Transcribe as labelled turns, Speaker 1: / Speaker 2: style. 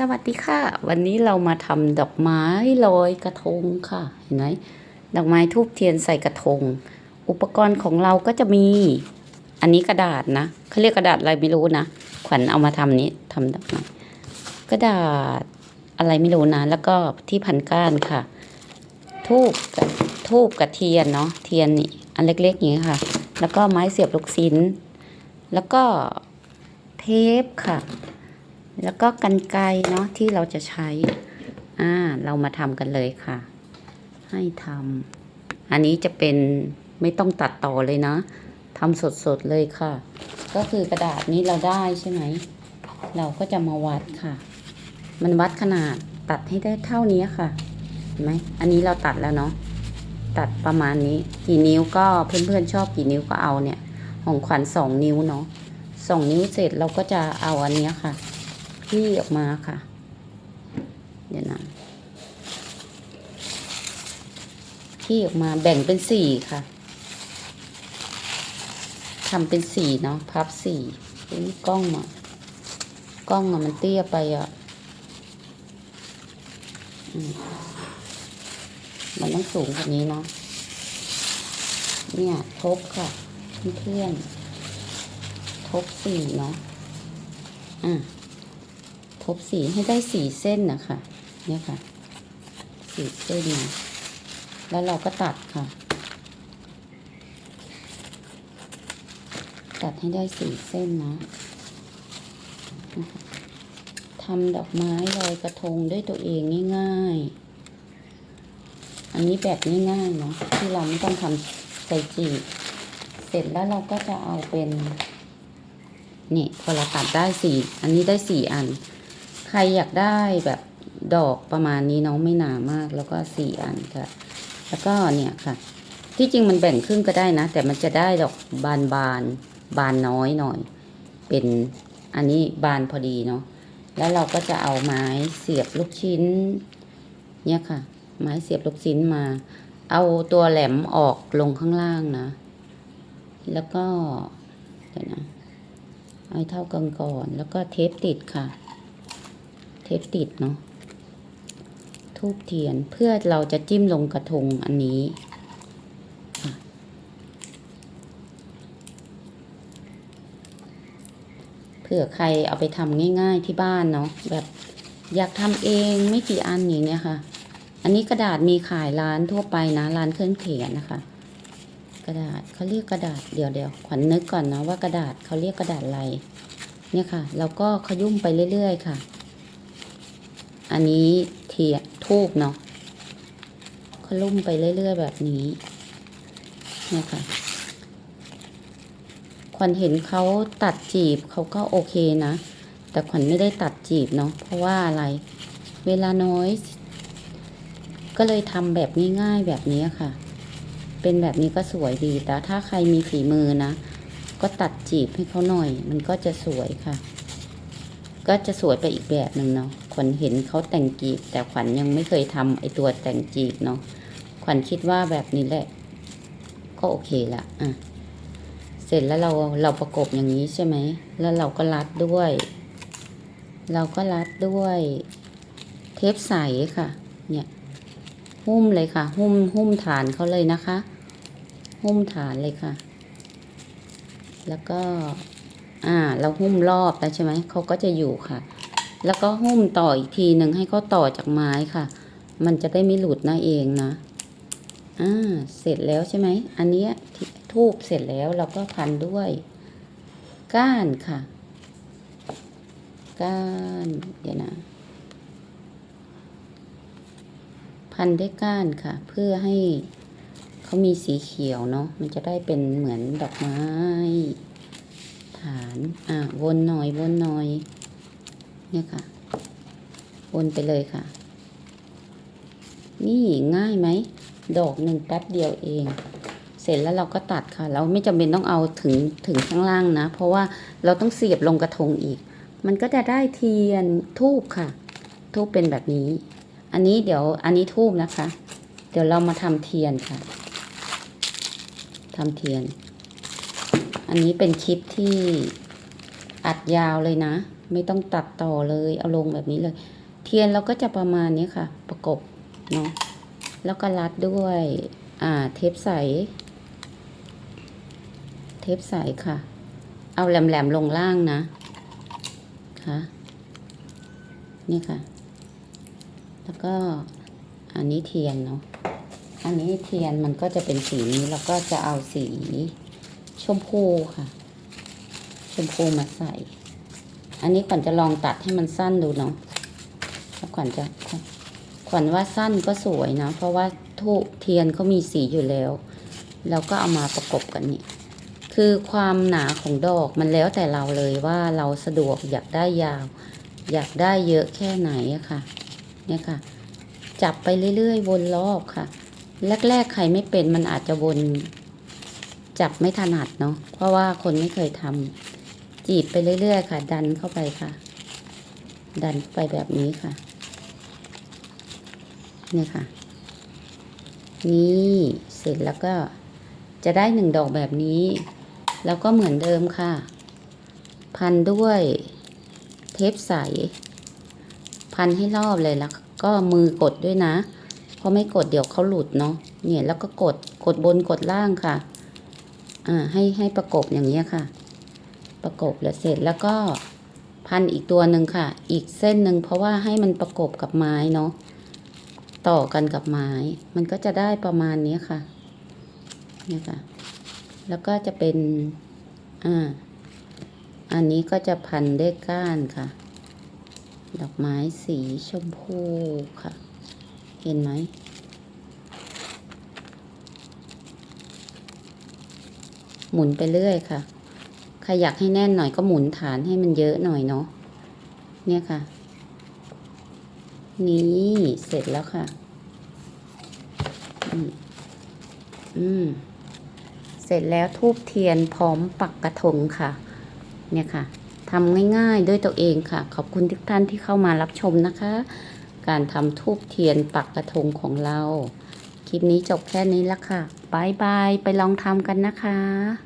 Speaker 1: สวัสดีค่ะ วันนี้เรามาทำดอกไม้ลอยกระทงค่ะ เห็นไหมดอกไม้ทูบเทียนใส่กระทง อุปกรณ์ของเราก็จะมี อันนี้กระดาษนะเขาเรียกกระดาษอะไรไม่รู้นะ ขวัญเอามาทำนี้ทำดอกไม้กระดาษอะไรไม่รู้นะ แล้วก็ที่พันก้านค่ะ ทูบกับทูบกับเทียนเนาะเทียนนี่อันเล็กๆอย่างนี้ค่ะ แล้วก็ไม้เสียบลูกชิ้นแล้วก็เทปค่ะ แล้วก็กันไกเนาะที่เราจะใช้ อ่า เรามาทำกันเลยค่ะ ให้ทำอันนี้จะเป็นไม่ต้องตัดต่อเลยนะทำสดๆเลยค่ะ ก็คือกระดาษนี้เราได้ใช่ไหม เราก็จะมาวัดค่ะ มันวัดขนาดตัดให้ได้เท่านี้ค่ะเห็นไหมอันนี้เราตัดแล้วเนาะตัดประมาณนี้ กี่นิ้วก็เพื่อนๆชอบกี่นิ้วก็เอาเนี่ย ของขวัญสองนิ้วเนาะสองนิ้วเสร็จเราก็จะเอาอันนี้ค่ะ ที่ออกมาค่ะ เดี๋ยวนะที่ออกมาแบ่งเป็นสี่ค่ะทำเป็นสี่เนาะพับสี่อุ๊ยกล้องมากล้องอะมันเตี้ยไปอะมมันต้องสูงกว่านี้เนาะเนี่ยทบค่ะเพื่อนๆทบสี่เนาะอะ ทบสีให้ได้สี่เส้นนะคะเนี่ยค่ะสี่เส้นนะแล้วเราก็ตัดค่ะ ตัดให้ได้สี่เส้นนะทำดอกไม้ลอยกระทงด้วยตัวเองง่ายๆ อันนี้แบบง่ายๆเนาะที่เราไม่ต้องทำใส่จีบเสร็จแล้วเราก็จะเอาเป็น นี่พอเราตัดได้สี่อันนี้ได้สี่อัน รอยากได้แบบดอกประมาณนี้น้องไม่หนามากแล้วก็สี่อันค่ะ แล้วก็เนี่ยค่ะ ที่จริงมันแบ่งครึ่งก็ได้นะ แต่มันจะได้ดอกบานบานบานน้อยหน่อย เป็นอันนี้บานพอดีเนาะแล้วเราก็จะเอาไม้เสียบลูกชิ้น เนี่ยค่ะ ไม้เสียบลูกชิ้นมา เอาตัวแหลมออกลงข้างล่างนะ แล้วก็เดี๋ยวนะเอาให้เท่ากันก่อน แล้วก็เทปติดค่ะ เทปติดเนาะทูบเทียนเพื่อเราจะจิ้มลงกระทงอันนี้เผื่อใครเอาไปทำง่าย ๆที่บ้านเนาะแบบอยากทำเองไม่กี่อันอย่างเนี้ยค่ะ อันนี้กระดาษมีขายร้านทั่วไปนะร้านเครื่องเขียนนะคะ กระดาษเขาเรียกกระดาษเดี๋ยวเดี๋ยวขวัญนึกก่อนนะว่ากระดาษเขาเรียกกระดาษอะไรเนี่ยค่ะเราก็ขยุ่มไปเรื่อย ๆ ค่ะ อันนี้เทียทูบเนาะขลุ่มไปเรื่อย ๆ แบบนี้นี่ค่ะขวัญเห็นเขาตัดจีบเขาก็โอเคนะ แต่ขวัญไม่ได้ตัดจีบเนาะเพราะว่าอะไร เวลาน้อย ก็เลยทำแบบง่ายๆแบบนี้ค่ะ เป็นแบบนี้ก็สวยดี แต่ถ้าใครมีฝีมือนะ ก็ตัดจีบให้เขาหน่อย มันก็จะสวยค่ะ ก็จะสวยไปอีกแบบหนึ่งเนาะขวัญเห็นเขาแต่งจีบ แต่ขวัญยังไม่เคยทำไอตัวแต่งจีบเนาะขวัญคิดว่าแบบนี้แหละ ก็โอเคละอะเสร็จแล้วเราเราประกบอย่างนี้ใช่ไหม แล้วเราก็รัดด้วย เราก็รัดด้วยเทปใสค่ะ เนี่ยหุ้มเลยค่ะ หุ้มหุ้มฐานเขาเลยนะคะ หุ้มฐานเลยค่ะ แล้วก็ อ่าเราหุ้มรอบแล้วใช่ไหมเขาก็จะอยู่ค่ะ แล้วก็หุ้มต่ออีกทีหนึ่งให้เขาต่อจากไม้ค่ะ มันจะได้ไม่หลุดนะเองนะอ่าเสร็จแล้วใช่ไหมอันเนี้ยที่ทูบเสร็จแล้วเราก็พันด้วย ก้านค่ะ ก้านเดี๋ยวนะพันด้วยก้านค่ะ เพื่อให้เขามีสีเขียวเนาะมันจะได้เป็นเหมือนดอกไม้ ฐาน อะวนหน่อย วนหน่อย เนี่ยค่ะ วนไปเลยค่ะ นี่ง่ายไหม ดอกหนึ่งแป๊บเดียวเอง เสร็จแล้วเราก็ตัดค่ะ เราไม่จำเป็นต้องเอาถึงถึงข้างล่างนะ เพราะว่าเราต้องเสียบลงกระทงอีก มันก็จะได้เทียนทูบค่ะ ทูบเป็นแบบนี้ อันนี้เดี๋ยว อันนี้ทูบนะคะ เดี๋ยวเรามาทำเทียนค่ะทำเทียน อันนี้เป็นคลิปที่อัดยาวเลยนะ ไม่ต้องตัดต่อเลย เอาลงแบบนี้เลย เทียนเราก็จะประมาณนี้ค่ะ ประกบเนาะแล้วก็รัดด้วยอ่าเทปใส เทปใสค่ะ เอาแหลมๆลงล่างนะค่ะนี่ค่ะ แล้วก็อันนี้เทียนเนาะอันนี้เทียนมันก็จะเป็นสีนี้แล้วก็จะเอาสี ชมพูค่ะ ชมพูมาใส่ อันนี้ขวัญจะลองตัดให้มันสั้นดูเนาะแล้วขวัญจะขวัญว่าสั้นก็สวยนะ เพราะว่าทูบเทียนเขามีสีอยู่แล้วเราก็เอามาประกบกันนี่ คือความหนาของดอกมันแล้วแต่เราเลยว่าเราสะดวกอยากได้ยาว อยากได้เยอะแค่ไหนอะค่ะ เนี่ยค่ะ จับไปเรื่อยๆวนรอบค่ะ แรกๆใครไม่เป็นมันอาจจะวน จับไม่ถนัดเนาะเพราะว่าคนไม่เคยทำจีบไปเรื่อยๆค่ะ ดันเข้าไปค่ะ ดันไปแบบนี้ค่ะเนี่ยค่ะ นี่เสร็จแล้วก็จะได้หนึ่งดอกแบบนี้ แล้วก็เหมือนเดิมค่ะ พันด้วยเทปใส พันให้รอบเลยแล้วก็มือกดด้วยนะ เพราะไม่กดเดี๋ยวเขาหลุดเนาะเนี่ยแล้วก็กดกดบนกดล่างค่ะ อ่าให้ให้ประกบอย่างเงี้ยค่ะ ประกบแล้วเสร็จแล้วก็พันอีกตัวหนึ่งค่ะ อีกเส้นหนึ่งเพราะว่าให้มันประกบกับไม้เนาะต่อกันกับไม้ มันก็จะได้ประมาณนี้ค่ะเนี่ยค่ะ แล้วก็จะเป็นอ่าอันนี้ก็จะพันด้วยก้านค่ะ ดอกไม้สีชมพูค่ะ เห็นไหม หมุนไปเรื่อยค่ะใครอยากให้แน่นหน่อยก็หมุนฐานให้มันเยอะหน่อยเนาะเนี่ยค่ะ นี่เสร็จแล้วค่ะอืมอืมเสร็จแล้วทูบเทียนพร้อมปักกระทงค่ะ เนี่ยค่ะทำง่ายๆด้วยตัวเองค่ะ ขอบคุณทุกท่านที่เข้ามารับชมนะคะ การทำทูบเทียนปักกระทงของเรา คลิปนี้จบแค่นี้แล้วค่ะบายบาย ไปลองทำกันนะคะ